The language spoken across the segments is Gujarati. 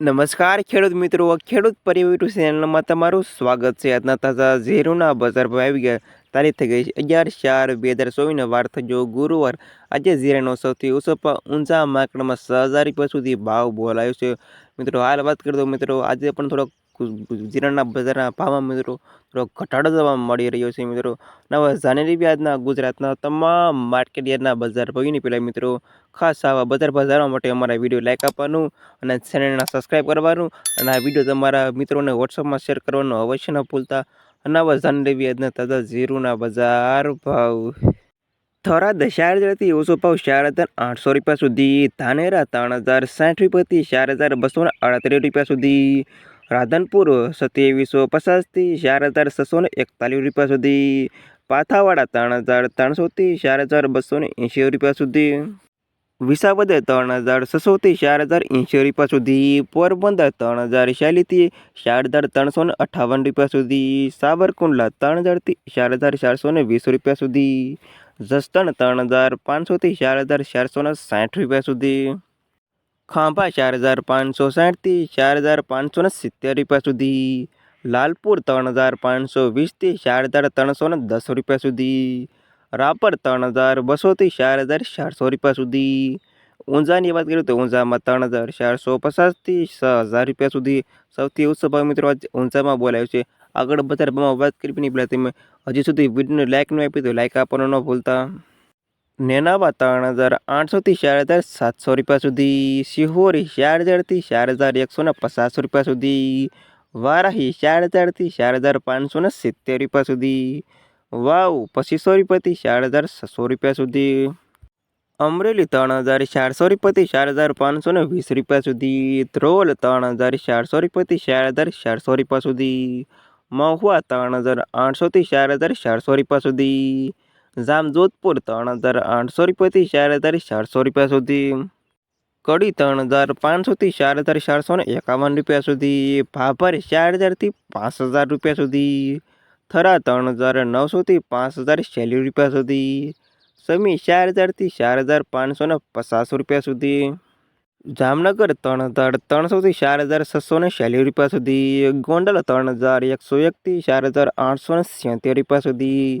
નમસ્કાર, ખેડૂત મિત્રો. ખેડૂત પરિવાર ચેનલમાં તમારું સ્વાગત છે. આજના તાજા ઝેરોના બજાર ભાવ આવી ગયા. તારીખ થઈ ગઈ છે અગિયાર ચાર બે હજાર ચોવીસને વાર થયો ગુરુવાર. આજે ઝીરાનો સૌથી ઓછો ઊંચા માર્કેટમાં છ હજાર રૂપિયા સુધી ભાવ બોલાયો છે. મિત્રો, હાલ વાત કરી દો મિત્રો, આજે પણ થોડોક જીરાના બજારના ભાવમાં મિત્રો ઘટાડો જોવા મળી રહ્યો છે મિત્રો. નવા જાન્યુઆરી વ્યાજના ગુજરાતના તમામ માર્કેટ યાર્ડના બજાર ભાવીને પહેલાં મિત્રો ખાસ આવા બજાર બજારવા માટે અમારા વીડિયો લાઇક આપવાનું અને ચેનલને સબસ્ક્રાઈબ કરવાનું અને આ વીડિયો તમારા મિત્રોને વોટ્સઅપમાં શેર કરવાનું અવશ્ય ન ભૂલતા. અને આવા જાન્યુઆરી વ્યાજના તાજા જીરુના બજાર ભાવ. થરાદ ચાર હજારથી ઓછો ભાવ ચાર હજાર આઠસો રૂપિયા સુધી, ધાનેરા ત્રણ હજાર સાઠ રૂપિયાથી ચાર હજાર બસો અડત્રીસ રૂપિયા સુધી રાધનપુર સત્યાવીસો પચાસથી ચાર હજાર છસો ને એકતાલીસ રૂપિયા સુધી પાથાવાડા ત્રણ હજાર ત્રણસોથી ચાર હજાર બસો ને એંશી રૂપિયા સુધી વિસાવદર ત્રણ હજાર છસોથી ચાર હજાર એંશી રૂપિયા સુધી પોરબંદર ત્રણ હજાર ચાલીસથી ચાર હજાર ત્રણસો ને અઠ્ઠાવન રૂપિયા સુધી સાબરકુંડલા ત્રણ હજારથી ચાર હજાર ચારસો ને વીસ રૂપિયા સુધી જસદણ ત્રણ હજાર પાંચસોથી ચાર હજાર ચારસો ને સાઠ રૂપિયા સુધી ખાંભા ચાર હજાર પાંચસો સાઠથી ચાર હજાર પાંચસો ને સિત્તેર રૂપિયા સુધી. લાલપુર ત્રણ હજાર પાંચસો વીસથી ચાર હજાર ત્રણસો ને દસ રૂપિયા સુધી. રાપર ત્રણ હજાર બસોથી ચાર હજાર ચારસો રૂપિયા સુધી. ઊંઝાની વાત કરીએ તો ઊંઝામાં ત્રણ હજાર ચારસો પચાસથી છ હજાર રૂપિયા સુધી. સૌથી ઉચ્ચ ભાવ મિત્રો ઊંઝામાં બોલાયો છે. આગળ બજારમાં વાત કરી નહીં પહેલાં તમે. હજી સુધી વિડીયોને લાઇક ન આપી તો લાઇક આપવાનું ન ભૂલતા. નેનાવા ત્રણ હજાર આઠસોથી ચાર હજાર સાતસો રૂપિયા સુધી, શિહોરી ચાર હજારથી ચાર હજાર એકસો ને પચાસ રૂપિયા સુધી, વારાહી ચાર હજારથી ચાર હજાર પાંચસો ને સિત્તેર રૂપિયા સુધી, વાવ પચીસો રૂપિયાથી ચાર હજાર છસો રૂપિયા સુધી, અમરેલી ત્રણ હજાર ચારસો રૂપિયાથી ચાર હજાર પાંચસો ને વીસ રૂપિયા સુધી, ધ્રોલ ત્રણ હજાર ચારસો રૂપિયાથી ચાર હજાર ચારસો રૂપિયા સુધી, મહુવા ત્રણ હજાર આઠસોથી ચાર હજાર ચારસો રૂપિયા સુધી જામજોધપુર ત્રણ હજાર આઠસો રૂપિયાથી ચાર હજાર ચારસો રૂપિયા સુધી. કડી ત્રણ હજાર પાંચસોથી ચાર હજાર ચારસો ને એકાવન રૂપિયા સુધી. ભાભર ચાર હજારથી પાંચ હજાર રૂપિયા સુધી. થરા ત્રણ હજાર નવસોથી પાંચ હજાર છેલ્લી રૂપિયા સુધી. સમી ચાર હજારથી ચાર હજાર પાંચસો ને પચાસ રૂપિયા સુધી. જામનગર ત્રણ હજાર ત્રણસોથી ચાર હજાર છસો ને છેલ્લી રૂપિયા સુધી. ગોંડલ ત્રણ હજાર એકસો એકથી ચાર હજાર આઠસો ને રૂપિયા સુધી.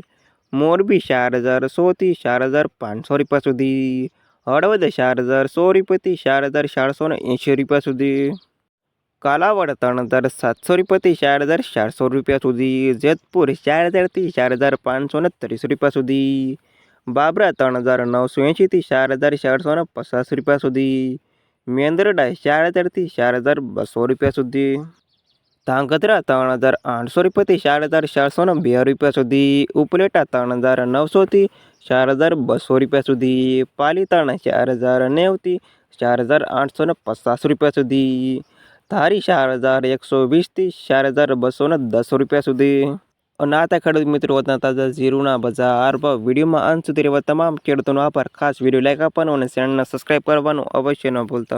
મોરબી ચાર હજાર સોથી ચાર હજાર પાંચસો રૂપિયા સુધી. હળવદ ચાર હજાર સો રૂપિયાથી ચાર હજાર ચારસો ને એંશી રૂપિયા સુધી. કાલાવડ ત્રણ હજાર સાતસો રૂપિયાથી ચાર હજાર ચારસો રૂપિયા સુધી. જેતપુર ચાર હજારથી ચાર હજાર પાંચસો ને ત્રીસ રૂપિયા સુધી. બાબરા ત્રણ હજાર નવસો એંશીથી ચાર હજાર ચારસો ને પચાસ રૂપિયા સુધી. મેંદરડા ચાર હજારથી ચાર હજાર બસો રૂપિયા સુધી. ધાંગધ્રા ત્રણ હજાર આઠસો રૂપિયાથી ચાર હજાર ચારસો ને બે રૂપિયા સુધી. ઉપલેટા ત્રણ હજાર નવસોથી ચાર હજાર બસો રૂપિયા સુધી. પાલીતાણા ચાર હજાર નેવથી ચાર હજાર આઠસો ને પચાસ રૂપિયા સુધી. ધારી ચાર હજાર એકસો વીસથી ચાર હજાર બસો ને દસ રૂપિયા સુધી. અને આ ખેડૂત મિત્રો હતા તાજા ઝીરુના બજાર ભાવ વિડીયોમાં અંત સુધી રહેવા તમામ ખેડૂતોનો આભાર. ખાસ વીડિયો લાઈક આપવાનો અને ચેનલને સબસ્ક્રાઈબ કરવાનું અવશ્ય ન ભૂલતા.